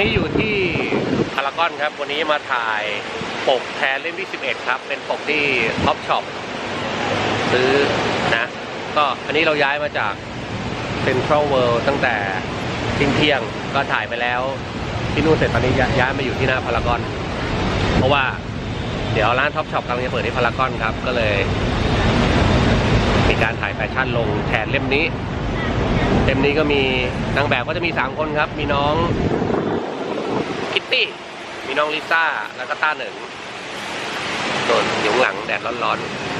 นี้อยู่ที่พารากอนครับ วันนี้มาถ่ายปกแทนเล่มที่ 11 ครับ เป็นปกที่ท็อปช็อปซื้อนะ ก็อันนี้เราย้ายมาจากเซ็นทรัลเวิลด์ตั้งแต่ทิ้งเที่ยงก็ถ่ายไปแล้ว ที่นู่นเสร็จตอนนี้ย้ายมาอยู่ที่หน้าพารากอน เพราะว่าเดี๋ยวร้านท็อปช็อปกำลังจะเปิดที่พารากอนครับ ก็เลยมีการถ่ายแฟชั่นลงแทนเล่มนี้เล่มนี้ก็มีนางแบบก็จะมี 3 คนครับ มีน้อง คิตตี้ มีน้องลิซ่า แล้วก็ต้าเหนึ่งโดนอยู่งหลังแดดร้อนๆ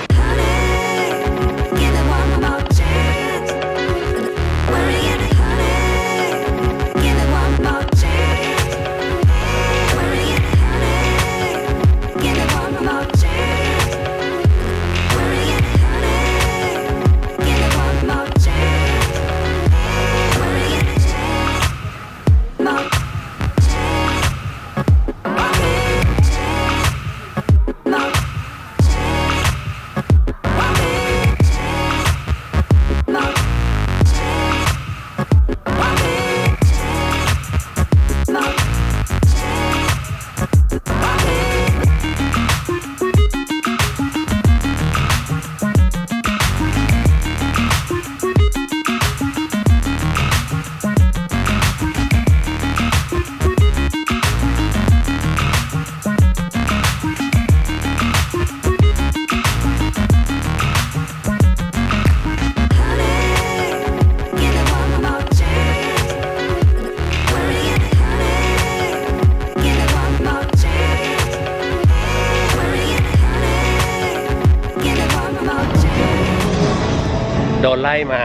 โดนไล่มา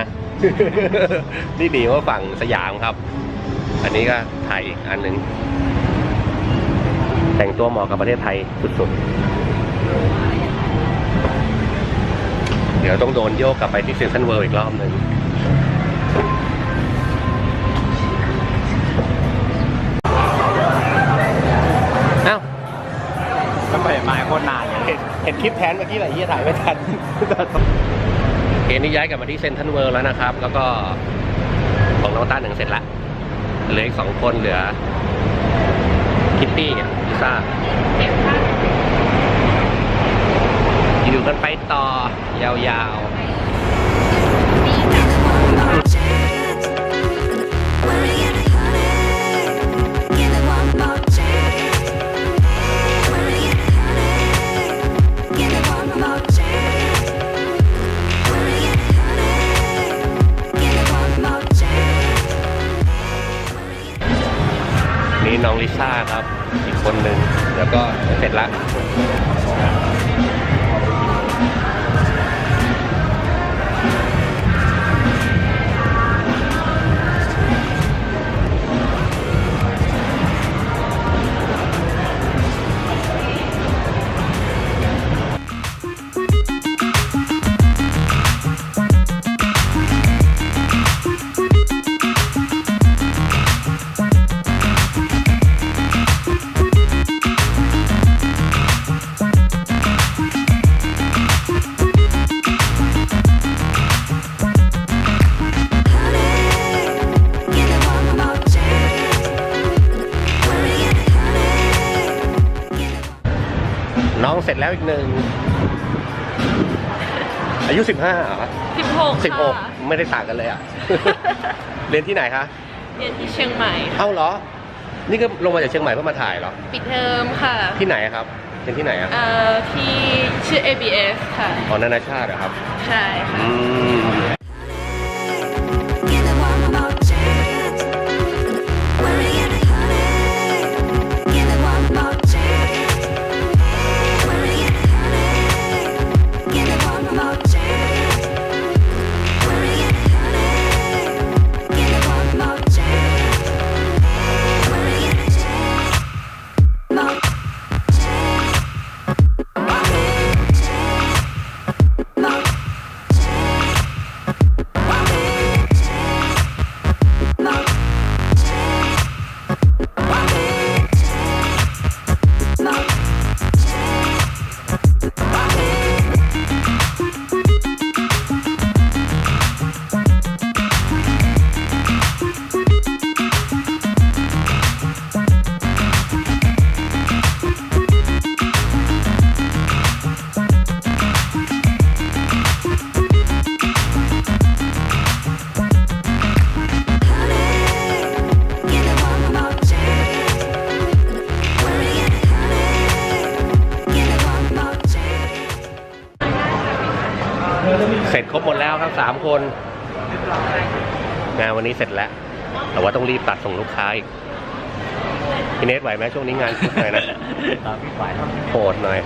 นี่หนีมาฝั่งสยามครับ อันนี้ก็ถ่ายอีกอันหนึ่งแต่งตัวเหมาะกับประเทศไทยสุดๆ เดี๋ยวต้องโดนโยกกลับไปที่เซนทรัลเวิลด์อีกรอบหนึ่งเอ้าก็เปิดมาโคตรนานเลยเห็นเห็นคลิปแทนเมื่อกี้แหละเฮียถ่ายไม่ทัน เคนี้ย้ายกลับมาที่เซนทรัลเวิลด์แล้วนะครับ แล้วก็ของน้องต้าหนึ่งเสร็จละเหลืออีกสองคนเหลือ คิตตี้กับลิซ่าอยู่กันไปต่อยาวๆ Where are นี้น้องลิซ่าครับ อีกคนหนึ่งแล้วก็เสร็จละ จแล้วอีกหนึ่งอายุสิบห้าเหรอสิบหกสิบหกไม่ได้ต่างกันเลยอะ เรียนที่ไหนคะ เรียนที่เชียงใหม่ เอ้าเหรอ นี่ก็ลงมาจากเชียงใหม่เพื่อมาถ่ายเหรอ ปิดเทอมค่ะ ที่ไหนอะครับเป็นที่ไหนอะเอ่อที่ชื่อ ABS ค่ะ อ๋อนานาชาติเหรอครับ ใช่ค่ะ อืม สามคนงานวันนี้เสร็จแล้ว แต่ว่าต้องรีบตัดส่งลูกค้าอีกพี่เนทไหวไหมช่วงนี้งานชุกหน่อยนะตามพี่ฝ่ายโหดหน่อย